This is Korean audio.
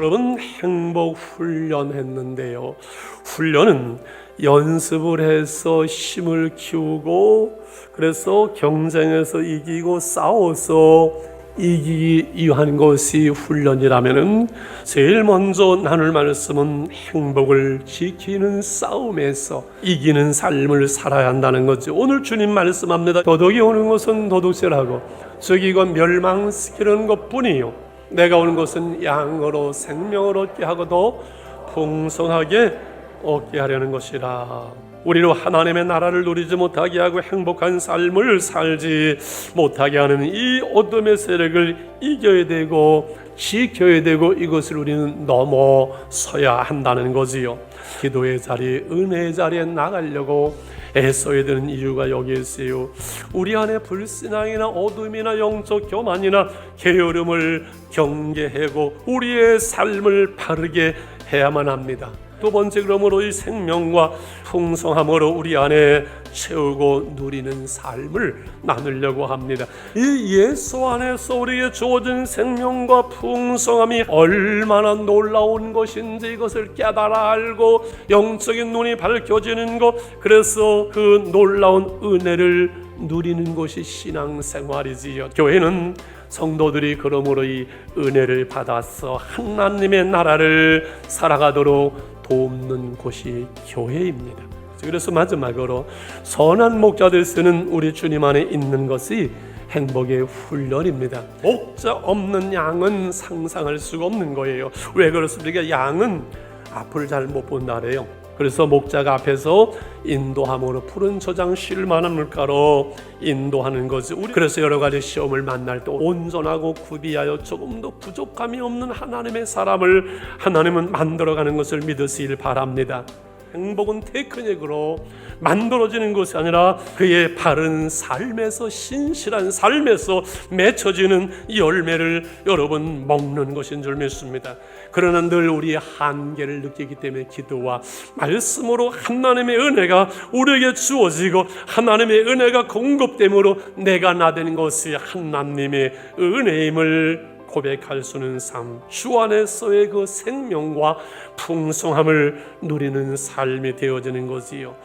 여러분 행복 훈련했는데요. 훈련은 연습을 해서 힘을 키우고 그래서 경쟁에서 이기고 싸워서 이기기 위한 것이 훈련이라면은 제일 먼저 나눌 말씀은 행복을 지키는 싸움에서 이기는 삶을 살아야 한다는 거죠. 오늘 주님 말씀합니다. 도덕이 오는 것은 도둑질하고 저기가 멸망시키는 것뿐이요. 내가 오는 것은 양으로 생명을 얻게 하고 더 풍성하게 얻게 하려는 것이라. 우리로 하나님의 나라를 누리지 못하게 하고 행복한 삶을 살지 못하게 하는 이 어둠의 세력을 이겨야 되고 지켜야 되고 이것을 우리는 넘어서야 한다는 거지요. 기도의 자리, 은혜의 자리에 나가려고 애써야 되는 이유가 여기 있어요. 우리 안에 불신앙이나 어둠이나 영적 교만이나 게으름을 경계하고 우리의 삶을 바르게 해야만 합니다. 두 번째 그러므로 이 생명과 풍성함으로 우리 안에 채우고 누리는 삶을 나누려고 합니다. 이 예수 안에서 우리에게 주어진 생명과 풍성함이 얼마나 놀라운 것인지 이것을 깨달아 알고 영적인 눈이 밝혀지는 것 그래서 그 놀라운 은혜를 누리는 것이 신앙생활이지요. 교회는 성도들이 그러므로 이 은혜를 받아서 하나님의 나라를 살아가도록 돕는 곳이 교회입니다. 그래서 마지막으로 선한 목자들 쓰는 우리 주님 안에 있는 것이 행복의 훈련입니다. 목자 없는 양은 상상할 수가 없는 거예요. 왜 그렇습니까? 양은 앞을 잘 못 본다래요. 그래서 목자가 앞에서 인도함으로 푸른 저장 실만한 물가로 인도하는 거지. 그래서 여러 가지 시험을 만날 때 온전하고 구비하여 조금도 부족함이 없는 하나님의 사람을 하나님은 만들어가는 것을 믿으시길 바랍니다. 행복은 테크닉으로 만들어지는 것이 아니라 그의 바른 삶에서 신실한 삶에서 맺혀지는 열매를 여러분 먹는 것인 줄 믿습니다. 그러나 늘 우리의 한계를 느끼기 때문에 기도와 말씀으로 하나님의 은혜가 우리에게 주어지고 하나님의 은혜가 공급됨으로 내가 나되는 것이 하나님의 은혜임을 고백할 수 있는 삶, 주 안에서의 그 생명과 풍성함을 누리는 삶이 되어지는 거지요.